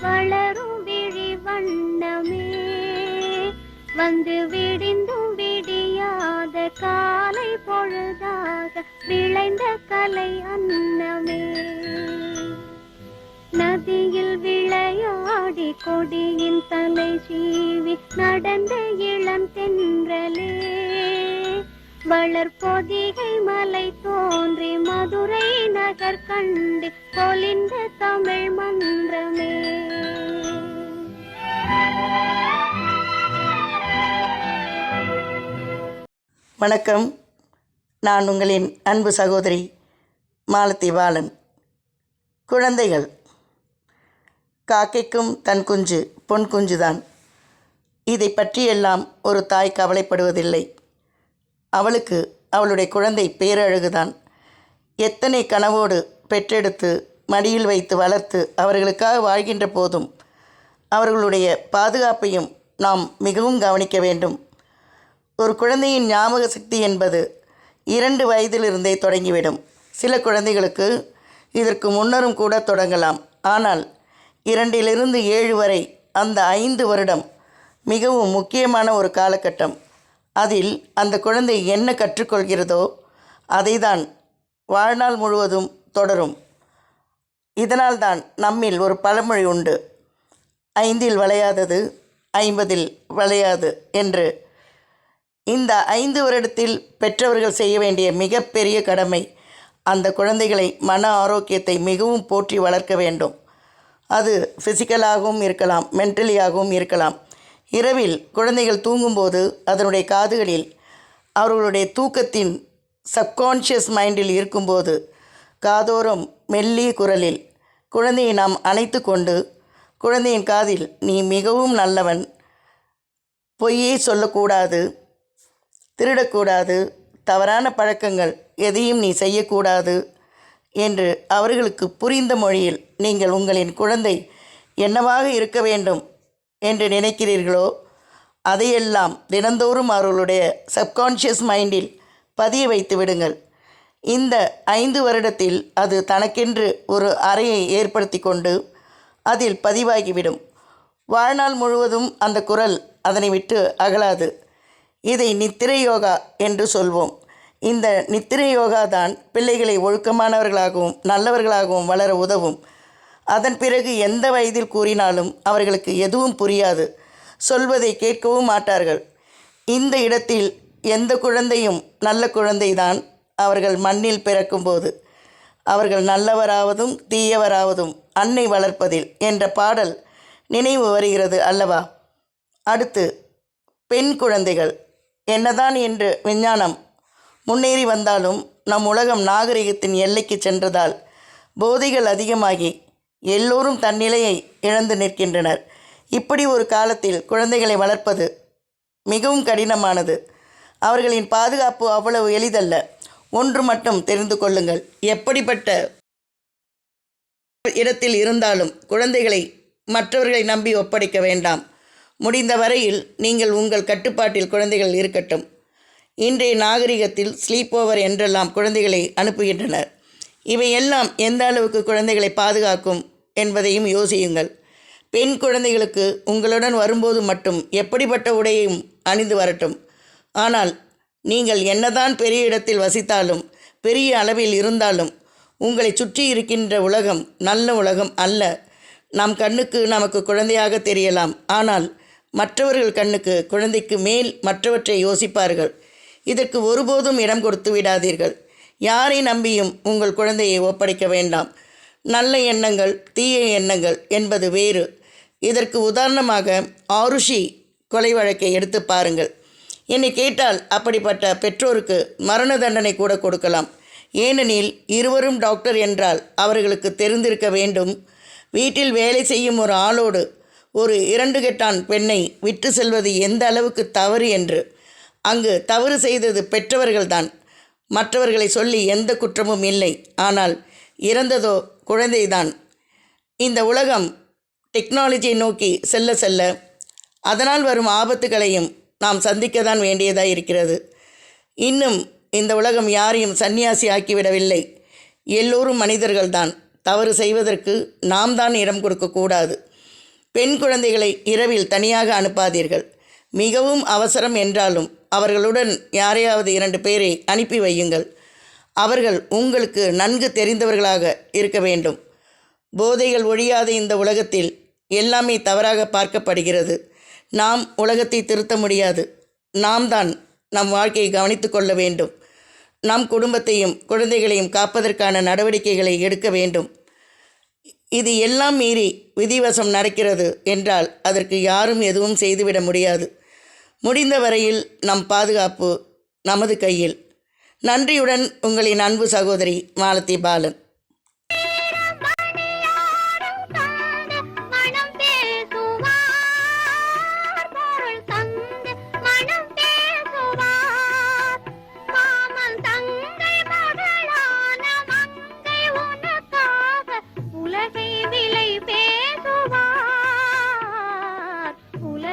வளரும் விழி வண்ணமே. வந்து விடிந்தும் விடியாத காலை பொழுதாக விளைந்த கலை அன்னமே. நதியில் விளையாடி கொடியின் தலை சீவி நடந்த இளம் தென்றலே. வளர்பொதிகை மலை தோன்றி மதுரை நகர் கண்டு பொலிந்த தமிழ் மன்றமே. வணக்கம். நான் உங்களின் அன்பு சகோதரி மாலத்தி பாலன். குழந்தைகள். காக்கைக்கும் தன் குஞ்சு பொன் குஞ்சுதான். இதை பற்றியெல்லாம் ஒரு தாய் கவலைப்படுவதில்லை. அவளுக்கு அவளுடைய குழந்தை பேரழகுதான். எத்தனை கனவோடு பெற்றெடுத்து மடியில் வைத்து வளர்த்து அவர்களுக்காக வாழ்கின்ற போதும் அவர்களுடைய பாதுகாப்பையும் நாம் மிகவும் கவனிக்க வேண்டும். ஒரு குழந்தையின் ஞாபக சக்தி என்பது இரண்டு வயதிலிருந்தே தொடங்கிவிடும். சில குழந்தைகளுக்கு இதற்கு முன்னரும் கூட தொடங்கலாம். ஆனால் இரண்டிலிருந்து ஏழு வரை அந்த ஐந்து வருடம் மிகவும் முக்கியமான ஒரு காலகட்டம். அதில் அந்த குழந்தை என்ன கற்றுக்கொள்கிறதோ அதைதான் வாழ்நாள் முழுவதும் தொடரும். இதனால்தான் நம்மில் ஒரு பழமொழி உண்டு. ஐந்தில் வளையாதது ஐம்பதில் வளையாது என்று. இந்த ஐந்து வருடத்தில் பெற்றவர்கள் செய்ய வேண்டிய மிகப்பெரிய கடமை அந்த குழந்தைகளை மன ஆரோக்கியத்தை மிகவும் போற்றி வளர்க்க வேண்டும். அது ஃபிசிக்கலாகவும் இருக்கலாம் மென்டலியாகவும் இருக்கலாம். இரவில் குழந்தைகள் தூங்கும்போது அதனுடைய காதுகளில் அவர்களுடைய தூக்கத்தின் சப்கான்ஷியஸ் மைண்டில் இருக்கும்போது காதோறும் மெல்லிய குரலில் குழந்தையை நாம் அணைத்து கொண்டு குழந்தையின் காதில் நீ மிகவும் நல்லவன் பொய்யே சொல்லக்கூடாது திருடக்கூடாது தவறான பழக்கங்கள் எதையும் நீ செய்யக்கூடாது என்று அவர்களுக்கு புரிந்த மொழியில் நீங்கள் உங்களின் குழந்தை என்னவாக இருக்க வேண்டும் என்று நினைக்கிறீர்களோ அதையெல்லாம் தினந்தோறும் அவர்களுடைய சப்கான்ஷியஸ் மைண்டில் பதிய வைத்து விடுங்கள். இந்த ஐந்து வருடத்தில் அது தனக்கென்று ஒரு அறையை ஏற்படுத்தி கொண்டு அதில் பதிவாகிவிடும். வாழ்நாள் முழுவதும் அந்த குரல் அதனை விட்டு அகலாது. இதை நித்திரை யோகா என்று சொல்வோம். இந்த நித்திரை யோகா தான் பிள்ளைகளை ஒழுக்கமானவர்களாகவும் நல்லவர்களாகவும் வளர உதவும். அதன் பிறகு எந்த வயதில் கூறினாலும் அவர்களுக்கு எதுவும் புரியாது. சொல்வதை கேட்கவும் மாட்டார்கள். இந்த இடத்தில் எந்த குழந்தையும் நல்ல குழந்தைதான். அவர்கள் மண்ணில் பிறக்கும்போது அவர்கள் நல்லவராவதும் தீயவராவதும் அன்னை வளர்ப்பதில் என்ற பாடல் நினைவு வருகிறது அல்லவா? அடுத்து பெண் குழந்தைகள். என்னதான் என்று விஞ்ஞானம் முன்னேறி வந்தாலும் நம் உலகம் நாகரிகத்தின் எல்லைக்கு சென்றதால் போதைகள் அதிகமாகி எல்லோரும் தன்னிலையை இழந்து நிற்கின்றனர். இப்படி ஒரு காலத்தில் குழந்தைகளை வளர்ப்பது மிகவும் கடினமானது. அவர்களின் பாதுகாப்பு அவ்வளவு எளிதல்ல. ஒன்று மட்டும் தெரிந்து கொள்ளுங்கள். எப்படிப்பட்ட இடத்தில் இருந்தாலும் குழந்தைகளை மற்றவர்களை நம்பி ஒப்படைக்க வேண்டாம். முடிந்த வரையில் நீங்கள் உங்கள் கட்டுப்பாட்டில் குழந்தைகள் இருக்கட்டும். இன்றைய நாகரிகத்தில் ஸ்லீப் ஓவர் என்றெல்லாம் குழந்தைகளை அனுப்புகின்றனர். இவையெல்லாம் எந்த அளவுக்கு குழந்தைகளை பாதுகாக்கும் என்பதையும் யோசியுங்கள். பெண் குழந்தைகளுக்கு உங்களுடன் வரும்போது மட்டும் எப்படிப்பட்ட உடையையும் அணிந்து வரட்டும். ஆனால் நீங்கள் என்னதான் பெரிய இடத்தில் வசித்தாலும் பெரிய அளவில் இருந்தாலும் உங்களை சுற்றி இருக்கின்ற உலகம் நல்ல உலகம் அல்ல. நம் கண்ணுக்கு நமக்கு குழந்தையாக தெரியலாம். ஆனால் மற்றவர்கள் கண்ணுக்கு குழந்தைக்கு மேல் மற்றவற்றை யோசிப்பார்கள். இதற்கு ஒருபோதும் இடம் கொடுத்து விடாதீர்கள். யாரை நம்பியும் உங்கள் குழந்தையை ஒப்படைக்க வேண்டாம். நல்ல எண்ணங்கள் தீய எண்ணங்கள் என்பது வேறு. இதற்கு உதாரணமாக ஆருஷி கொலை வழக்கை எடுத்து பாருங்கள். என்னை கேட்டால் அப்படிப்பட்ட பெற்றோருக்கு மரண தண்டனை கூட கொடுக்கலாம். ஏனெனில் இருவரும் டாக்டர் என்றால் அவர்களுக்கு தெரிந்திருக்க வேண்டும். வீட்டில் வேலை செய்யும் ஒரு ஆளோடு ஒரு இரண்டு கெட்டான் பெண்ணை விட்டு செல்வது எந்த அளவுக்கு தவறு என்று. அங்கு தவறு செய்தது பெற்றவர்கள்தான். மற்றவர்களை சொல்லி எந்த குற்றமும் இல்லை. ஆனால் இறந்ததோ குழந்தைதான். இந்த உலகம் டெக்னாலஜியை நோக்கி செல்ல செல்ல அதனால் வரும் ஆபத்துகளையும் நாம் சந்திக்க தான் வேண்டியதாக இருக்கிறது. இன்னும் இந்த உலகம் யாரையும் சன்னியாசி ஆக்கிவிடவில்லை. எல்லோரும் மனிதர்கள்தான். தவறு செய்வதற்கு நாம் தான் இடம் கொடுக்கக்கூடாது பெண் குழந்தைகளை இரவில் தனியாக அனுப்பாதீர்கள். மிகவும் அவசரம் என்றாலும் அவர்களுடன் யாரையாவது இரண்டு பேரை அனுப்பி வையுங்கள். அவர்கள் உங்களுக்கு நன்கு தெரிந்தவர்களாக இருக்க வேண்டும். போதைகள் ஒழியாத இந்த உலகத்தில் எல்லாமே தவறாக பார்க்கப்படுகிறது. நாம் உலகத்தை திருத்த முடியாது. நாம் தான் நம் வாழ்க்கையை கவனித்து கொள்ள வேண்டும். நம் குடும்பத்தையும் குழந்தைகளையும் காப்பதற்கான நடவடிக்கைகளை எடுக்க வேண்டும். இது எல்லாம் மீறி விதிவசம் நடக்கிறது என்றால் அதற்கு யாரும் எதுவும் செய்துவிட முடியாது. முடிந்த வரையில் நம் பாதுகாப்பு நமது கையில். நன்றியுடன் உங்களின் அன்பு சகோதரி மாலத்தி பாலன்.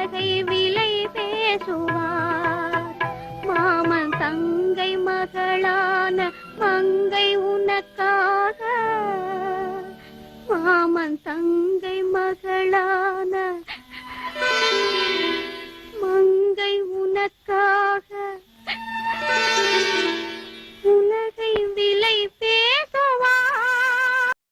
அழகை விலை பேசுவார். மாமன் தங்கை மகளான மங்கை உனக்காக. மாமன் தங்கை மகள்